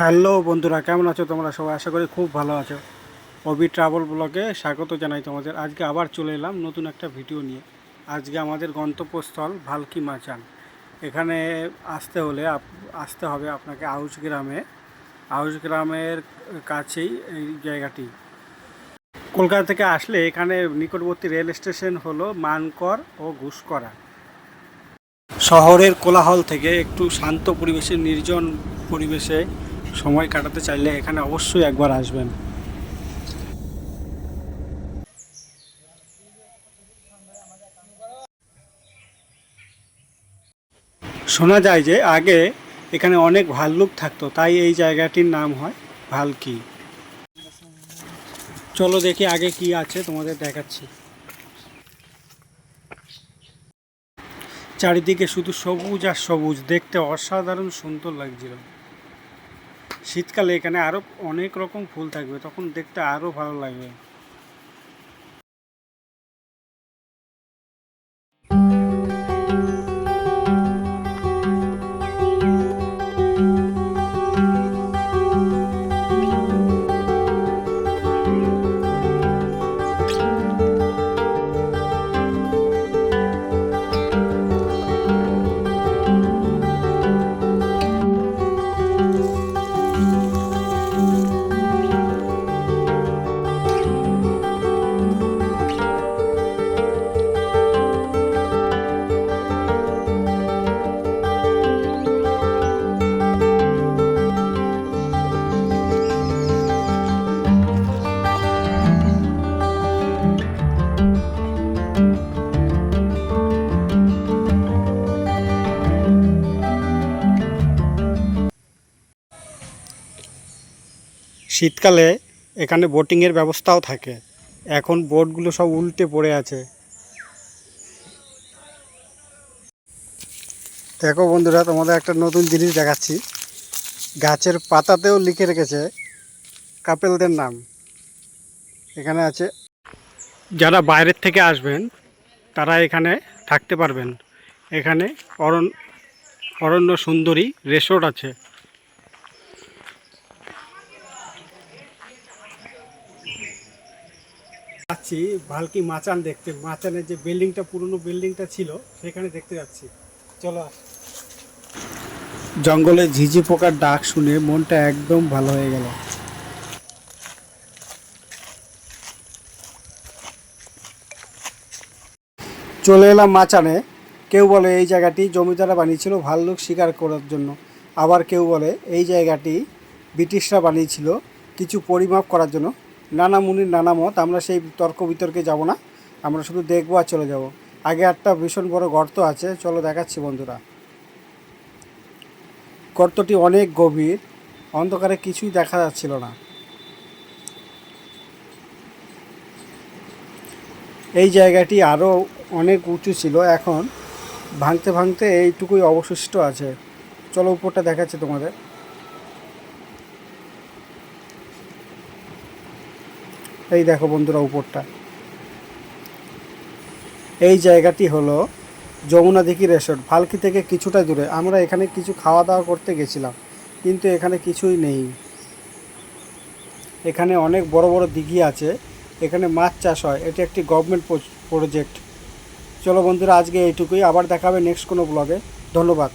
Hello বন্ধুরা, কেমন আছো তোমরা? সবাই আশা করি খুব ভালো আছো। অবি ট্রাভেল ব্লগে স্বাগত জানাই তোমাদের। আজকে আবার চলে এলাম নতুন একটা ভিডিও নিয়ে। আজকে আমাদের গন্তব্যস্থল ভালকি মাচান। এখানে আসতে হলে আসতে হবে আপনাকে আউশ গ্রামে। আউশ গ্রামের কাছেই এই জায়গাটি। কলকাতা থেকে আসলে এখানে নিকটবর্তী রেল স্টেশন হলো মানকর ও ঘুষকরা। শহরের কোলাহল থেকে একটু শান্ত পরিবেশে, নির্জন পরিবেশে সময় কাটাতে চাইলে এখানে অবশ্যই একবার আসবেন। শোনা যায় যে আগে এখানে অনেক ভাল্লুক থাকতো, তাই এই জায়গাটির নাম হয় ভালকি। চলো দেখি আগে কি আছে, তোমাদের দেখাচ্ছি। চারিদিকে শুধু সবুজ আর সবুজ, দেখতে অসাধারণ সুন্দর লাগছিল। শীতকালে এখানে আরও অনেক রকম ফুল থাকবে তখন দেখতে আরও ভালো লাগবে। শীতকালে এখানে বোটিংয়ের ব্যবস্থাও থাকে। এখন বোটগুলো সব উল্টে পড়ে আছে। দেখো বন্ধুরা, তোমাদের একটা নতুন জিনিস দেখাচ্ছি। গাছের পাতাতেও লিখে রেখেছে কাপেলদের নাম। এখানে আছে, যারা বাইরের থেকে আসবেন, তারা এখানে থাকতে পারবেন। এখানে অরণ্য সুন্দরী রেসর্ট আছে। যাচ্ছি, ভালকি মাচান দেখতে। মাচানের যে বিল্ডিংটা, পুরনো বিল্ডিংটা ছিল, সেখানে দেখতে যাচ্ছি। চলো জঙ্গলে ঝিঝি পোকার ডাক শুনে মনটা একদম ভালো হয়ে গেল। চলে এলাম মাচানে। কেউ বলে, এই জায়গাটি জমিদারা বানিয়েছিল, ভাল্লুক শিকার করার জন্য। আবার কেউ বলে, এই জায়গাটি ব্রিটিশরা বানিয়েছিল, কিছু পরিমাপ করার জন্য। নানা মুনির, নানা মত, আমরা সেই তর্ক বিতর্কে যাব না, আমরা শুধু দেখব আর চলে যাব। আগে একটা ভীষণ বড় গর্ত আছে, চলো দেখাচ্ছি বন্ধুরা। গর্তটি অনেক গভীর, অন্ধকারে কিছুই দেখা যাচ্ছিল না। এই জায়গাটি আরও অনেক উঁচু ছিল, এখন ভাঙতে ভাঙতে এইটুকুই অবশিষ্ট আছে। চলো উপরটা দেখাচ্ছি তোমাদের। এই দেখো বন্ধুরা উপরটা। এই জায়গাটি হলো যমুনা দিঘি রেসর্ট। ভালকি থেকে কিছুটা দূরে। আমরা এখানে কিছু খাওয়া দাওয়া করতে গেছিলাম, কিন্তু এখানে কিছুই নেই। এখানে অনেক বড় বড় দিঘি আছে। এখানে মাছ চাষ হয়। এটি একটি গভর্নমেন্ট প্রজেক্ট চলো বন্ধুরা, আজকে এইটুকুই। আবার দেখাবে নেক্সট কোনো ব্লগে ধন্যবাদ।